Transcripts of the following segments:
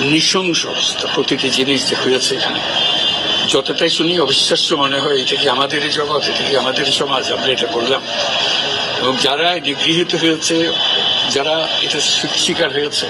নৃশংস অবস্থা প্রতিটি জিনিস যে হয়েছে এখানে। যতটাই শুনি, অবিশ্বাস্য মনে হয়, এটা কি আমাদেরই জগৎ, এটা কি আমাদেরই সমাজ? আমরা এটা করলাম এবং যারা নিগৃহীত হয়েছে, যারা এটা শিকার হয়েছে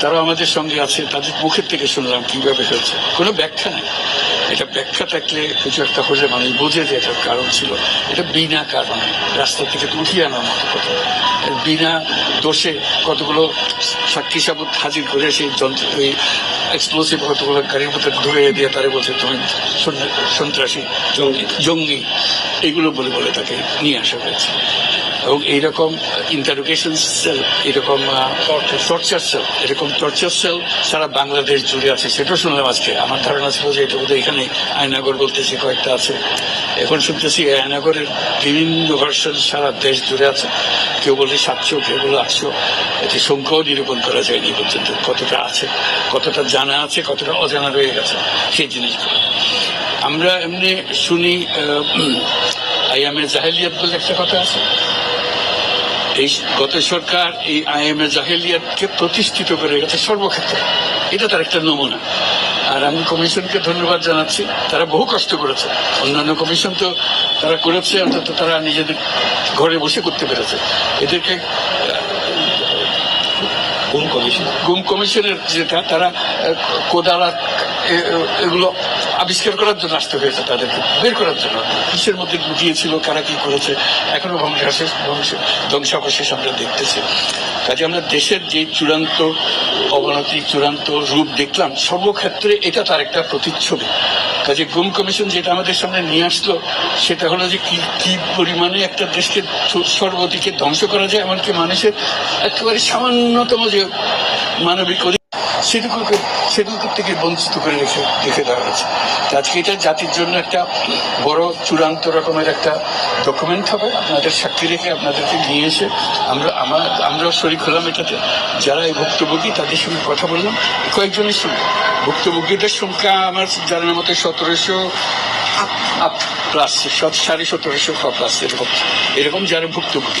তারা আমাদের সঙ্গে আছে। তাদের মুখের থেকে শুনলাম কীভাবে হয়েছে। কোনো ব্যাখ্যা নেই। এটা ব্যাখ্যা থাকলে কিছু একটা হলে মানুষ বোঝে যে এটার কারণ ছিল। এটা বিনা কারণে রাস্তা থেকে উঠিয়ে আনার মতো কথা। বিনা দোষে কতগুলো সাক্ষী সাবুত হাজির করে সেই যন্ত্র এই এক্সপ্লোসিভ কতগুলো গাড়ির মধ্যে ধরে দিয়ে তারে বলছে, তুমি সন্ত্রাসী, জঙ্গি জঙ্গি। এগুলো বলে বলে তাকে নিয়ে আসা হয়েছে। এইরকম ইন্টারোগেশন সেল এরকম টর্চার সেল এরকম টর্চার সেল সারা বাংলাদেশ জুড়ে আছে। সেটাও শুনলাম আজকে। আমার ধারণা ছিল যে এটা বোধহয় এখানে আয়নাগর বলতেছি কয়েকটা আছে। এখন শুনতেছি আয়নাগরের বিভিন্ন ভার্সন সারা দেশ জুড়ে আছে। কেউ বলে সাতশো, কেউ বলে আটশো। এটি সংখ্যাও নিরূপণ করা যায়নি পর্যন্ত। কতটা আছে, কতটা জানা আছে, কতটা অজানা রয়ে গেছে, সেই জিনিসগুলো। আমরা এমনি শুনি আইএমএ জাহেলিয়াত বলে একটা কথা আছে। এই গত সরকার এই আইএমএ জাহেলিয়াতকে প্রতিষ্ঠিত করে গেছে সর্বক্ষেত্রে। এটা তার একটা নমুনা। আর আমি কমিশনকে ধন্যবাদ জানাচ্ছি। তারা বহু কষ্ট করেছে। অন্যান্য কমিশন তো তারা করেছে অন্তত তারা নিজেদের ঘরে বসে করতে পেরেছে। এদেরকে গুম কমিশন? গুম কমিশনের যেটা তারা কোদাল এগুলো আবিষ্কার করার জন্য আসতে হয়েছে তাদেরকে, বের করার জন্য। কিসের মধ্যে লুকিয়েছিল, কারা কি করেছে, এখনও ধ্বংসাবশেষ ধ্বংস- ধ্বংসাবশেষ আমরা দেখতেছি। কাজে আমরা দেশের যে চূড়ান্ত অবনতি, চূড়ান্ত রূপ দেখলাম, সর্বক্ষেত্রে এটা তার একটা প্রতিচ্ছবি। কাজে গুম কমিশন যেটা আমাদের সামনে নিয়ে আসলো, সেটা হলো যে কি কি পরিমাণে একটা দেশকে সর্বদিকে ধ্বংস করা যায়, এমনকি মানুষের একেবারে সামান্যতম যে মানবিক সেটুকুকে সেটুকু থেকে বঞ্চিত করে রেখে রেখে দেওয়া হয়েছে। আজকে এটা জাতির জন্য একটা বড় চূড়ান্ত রকমের একটা ডকুমেন্ট হবে। আপনাদের সাক্ষী রেখে আপনাদেরকে নিয়ে এসে আমরা, আমার, আমরাও শরিক হলাম এটাতে। যারা এই ভুক্তভোগী, তাদের সঙ্গে কথা বললাম। কয়েকজনের সঙ্গে। ভুক্তভোগীদের সংখ্যা আমার জানার মতো সতেরোশো প্লাস সাড়ে সতেরোশো প্লাস এরকম। এরকম যারা ভুক্তভোগী।